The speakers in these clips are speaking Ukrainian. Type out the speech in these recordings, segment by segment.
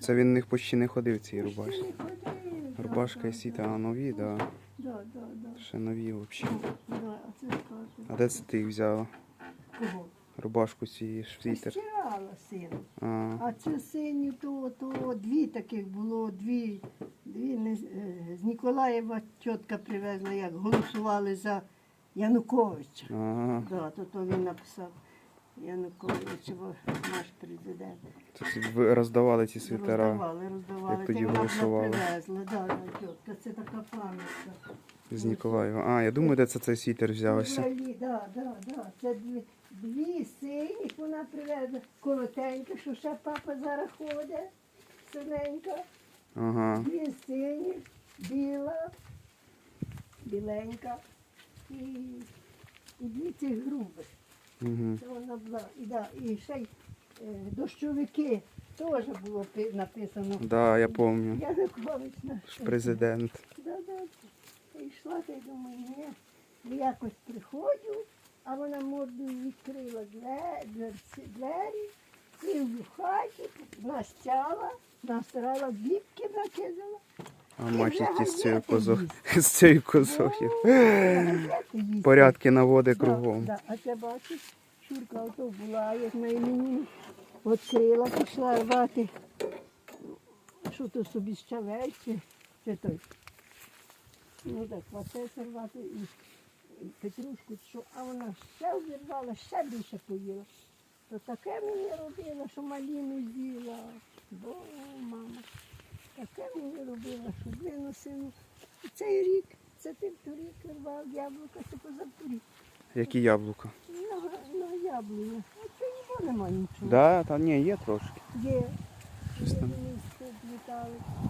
це він в них почти не ходив ходив, да, Рубашка і сіта, нові, да. Да, да, да. Ще нові взагалі. Да, а це. А де це ти їх взяла? Кого? Рубашку ці світер. Стирала син. А, А це синю, то, то дві таких було, дві, дві не, е, з Ніколаєва тітка привезла, як голосували за Януковича. ага. Да, то, то він написав Янукович, наш президент. Це всі ви роздавали ці світера Роздавали, роздавали. як тоді голосували. привезла, да, да, тітка, це така пам'ятка. з Ніколаєва. А, я думаю, де це цей світер взявся. Взагалі, да, да, да. Це дві, дві синіх вона привезла. Коротенька, що ще папа зараз ходить, синенька. Ага. Дві сині, біла, біленька і, і дві цих грубих. Угу. Це вона була. І, да, і ще й е, дощовики теж було пи- написано. Да, я пам'ятаю. Янукович наш. Ж президент. Да, да. І йшла, та й думаю, ні. Якось приходжу, а вона мордою відкрила две- дверці- двері, і в хаті настяла, настирала бібки, накидала. А мачить із цією козою. З цією козою. Порядки наводить кругом. А це бачиш, Шурка ото була, як на імені відкрила, пішла рвати. Що то собі щавель чи, той. Ну так, оце рвати і, петрушку, що, а вона ще обірвала, ще більше поїла. То таке мені робила, що маліну з'їла. Бо, мама, таке робила, що блину сину. І цей рік, це ти торік рвав яблука, це позавторік. Які яблука? На, на яблуня. А це його нема нічого. Да, та ні, є трошки. Є. Щось там.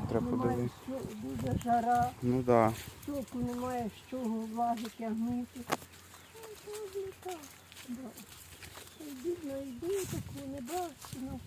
Треба Немає подивитися. що, дуже жара, Ну да. соку немає з чого влаги тягнути. Ну, то злітав. Да. Бідно йду, таку не бачу,